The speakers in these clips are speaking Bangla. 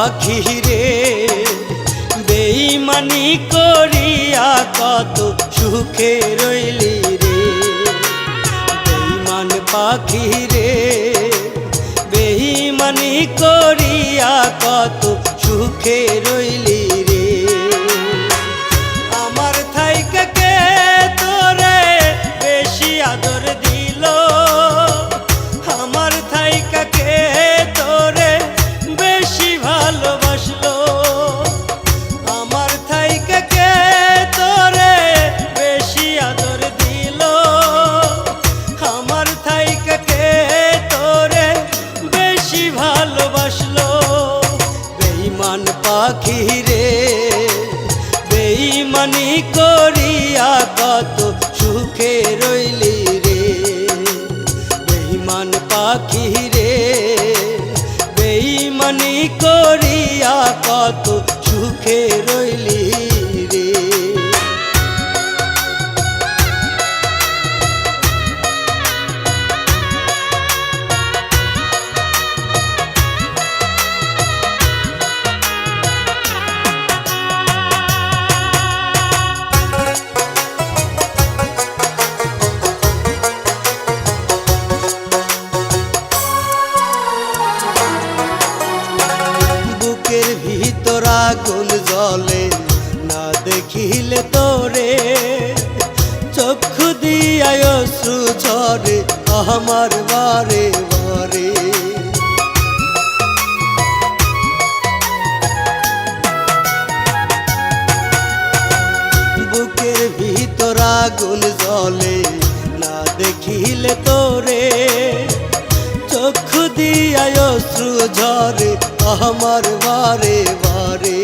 পাখি রে। বেইমানি করিয়া কত সুখে রইলি রে। বেইমান পাখি রে। বেইমানি করিয়া কত সুখে রইলি রে। আমার থাইকাকে তোরে বেশি আদর পাখি রে। বেইমানি করিয়া কত সুখে রইলি রে। বেইমান পাখি রে বেইমানি করিয়া বুকের ভিতর আগুন জ্বলে, না দেখিলে তোরে। চক্ষু দিয়ায় অশ্রু ঝরে আমার বারে বারে। বুকের ভিতর আগুন জ্বলে, না দেখিলে তোরে। চক্ষু দিয়ায় অশ্রু ঝরে আমার বারে বারে।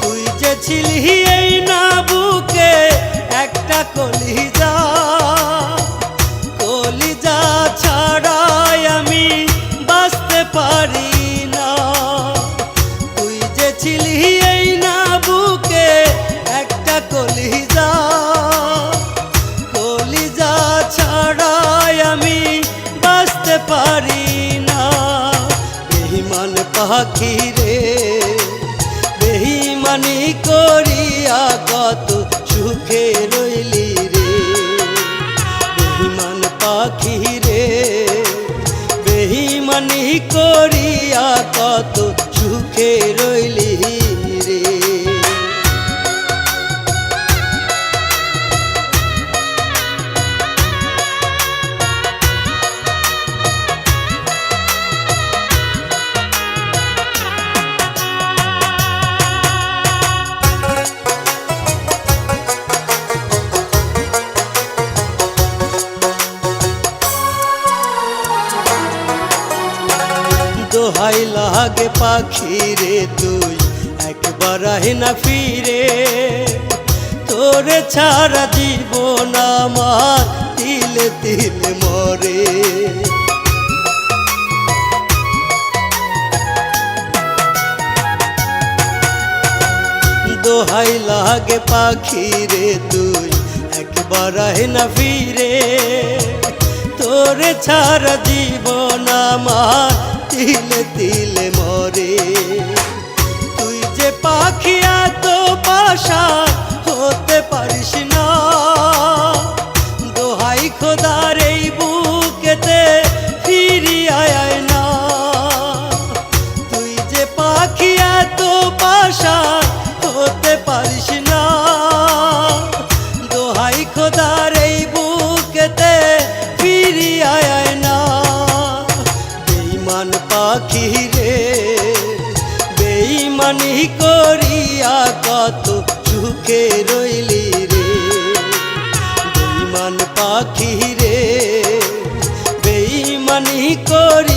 তুই যে ছিলি এই না বুকে, একটা কলিজা। কলিজা ছাড়াই আমি বাঁচতে পারি না। তুই যে ছিলি পারি না। বেহিমান পাখি রে বেহিমানি করিয়া কত সুখে রইলি দোহাই লাগে পাখি রে তুই, একবার না ফিরে। তোরে ছাড়া জীবন আমার তিলে তিলে মরে। দোহাই লাগে পাখি রে তুই, একবার না ফিরে। তোরে ছাড়া জীবন আমার তিলে তিলে মরে। তুই যে পাখি এত পাশা হতে পারিস না। দোহাই খোদার এই বুকেতে ফিরি আয় না। তুই যে পাখি এত পাশা কত সুখে রইলি রে। বেইমান পাখি রে বেইমানি করি